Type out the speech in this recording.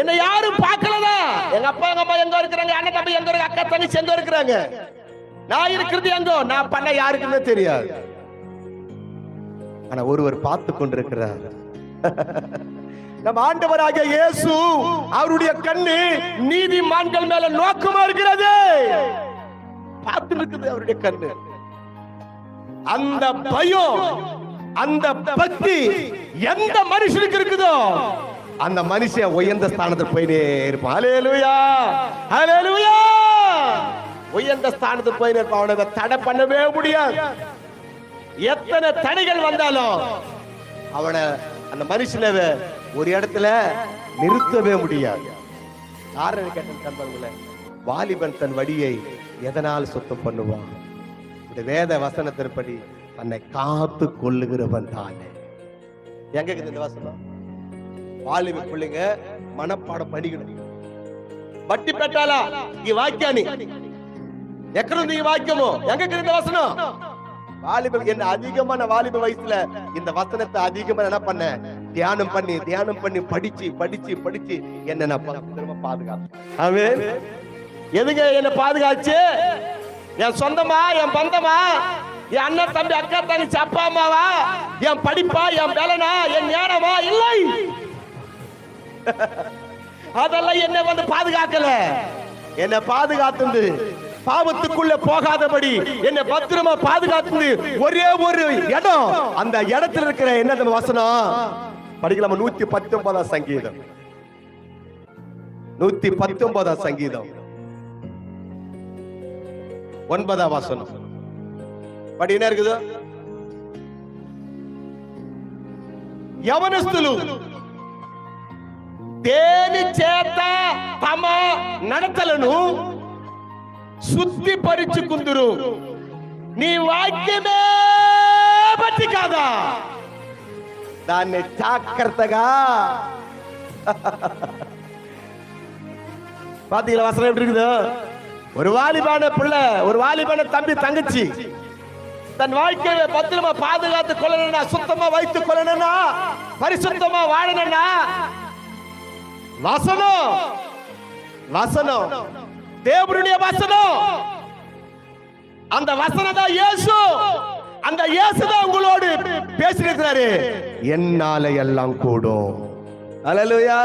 என்ன யாரும் பார்க்கலதா எங்க அப்பா எங்க அம்மா எங்க இருக்கிறாங்க? அண்ணன் தம்பி எங்க இருக்கு அக்கா தங்கச்சி எங்க இருக்கிறாங்க? நான் இருக்கிறது எங்கோ? நான் பண்ண யாருக்குமே தெரியாது. ஆனா ஒருவர் பார்த்து கொண்டிருக்கிறார். நம்ம ஆண்டவராக இயேசு அவருடைய கண்ணு நீதிமான்கள் மேல நோக்கமா இருக்கிறது. பார்த்து இருக்குது அவருடைய கண்ணு. அந்த பயம் அந்த பக்தி எந்த மனுஷனுக்கு இருக்குதோ அந்த மனுஷன் உயர்ந்த ஸ்தானத்துக்கு போயினே இருப்பான். ஹalleluya! ஹalleluya! உயர்ந்த ஸ்தானத்துக்கு போயினே இருப்பான். அவனை தடை பண்ணவே முடியாது. எத்தனை தடைகள் வந்தாலும் அவனை அந்த மனுஷனை ஒரு இடத்துல நிறுத்தவே முடியாது. காரணம் கேட்ட நண்பர்களே? வாலிபன் தன் வடியை எதனால் சுத்தம் பண்ணுவான்? இந்த வேத வசனத்தின்படி தன்னை காத்து கொள்ளுகிறவன் தானே எங்க இருக்குது இந்த வசனம் வாலிப பிள்ளைங்க மனப்பாடம் பண்ணிக்கணும் வட்டி பெற்றாலா ఈ వాక్యాన్ని ఎక్కడుంది ఈ వాక్యము எங்க இருக்குது இந்த வசனம் வாலிப என்ன அதிகமான வாலிப வயசுல இந்த வசனத்தை அதிகமா என்ன பண்ண தியானம் பண்ணி தியானம் பண்ணி படிச்சு படிச்சு படிச்சு என்ன நான் பத்திரமா பாதுகாத்தேன் ஆமென் எதுங்க என்ன பாதுகாச்சு என் சொந்தமா என் பந்தமா என் அண்ணன் தம்பி அக்கா தங்கச்சி அப்பா அம்மாவா? என் படிப்பா என் வேலனா என் ஞானமா? இல்லை. அதெல்லாம் என்ன வந்து பாதுகாக்கல. என்ன பாதுகாத்து பாவத்துக்குள்ள போகாதபடி என்ன பத்திரமா பாதுகாத்து ஒரே ஒரு இடம். அந்த இடத்துல இருக்கிற என்ன நம்ம வசனம்? படிக்கலாமா நூத்தி பத்தொன்பதாம் சங்கீதம். நூத்தி பத்தொன்பதாம் சங்கீதம். ஒன்பதாம் வசனம். படி என்ன இருக்குது యవనస్తులు దేని చేత తమ నడతలను శుద్ధిపరుచుకుందురు నీ వాక్యమే బట్టి కాదా దాన్ని జాగ్రత్తగా பாத்தீங்களா வசனம் எப்படி இருக்குது ஒரு வாலிபான பிள்ளை ஒரு வாலிபான தம்பி தங்கச்சி தன் வாழ்க்கையை பத்திரமா பாதுகாத்து கொள்ளணும்னா சுத்தமா வைத்துக் கொள்ளணும்னா பரிசுத்தமா வாழணும்னா? வசனம். வசனம். தேவனுடைய வசனம். அந்த வசனம் தான் இயேசு. அந்த இயேசு தான் உங்களோடு பேசியிருக்கிறாரு. என்னால எல்லாம் கூடும். அலலுயா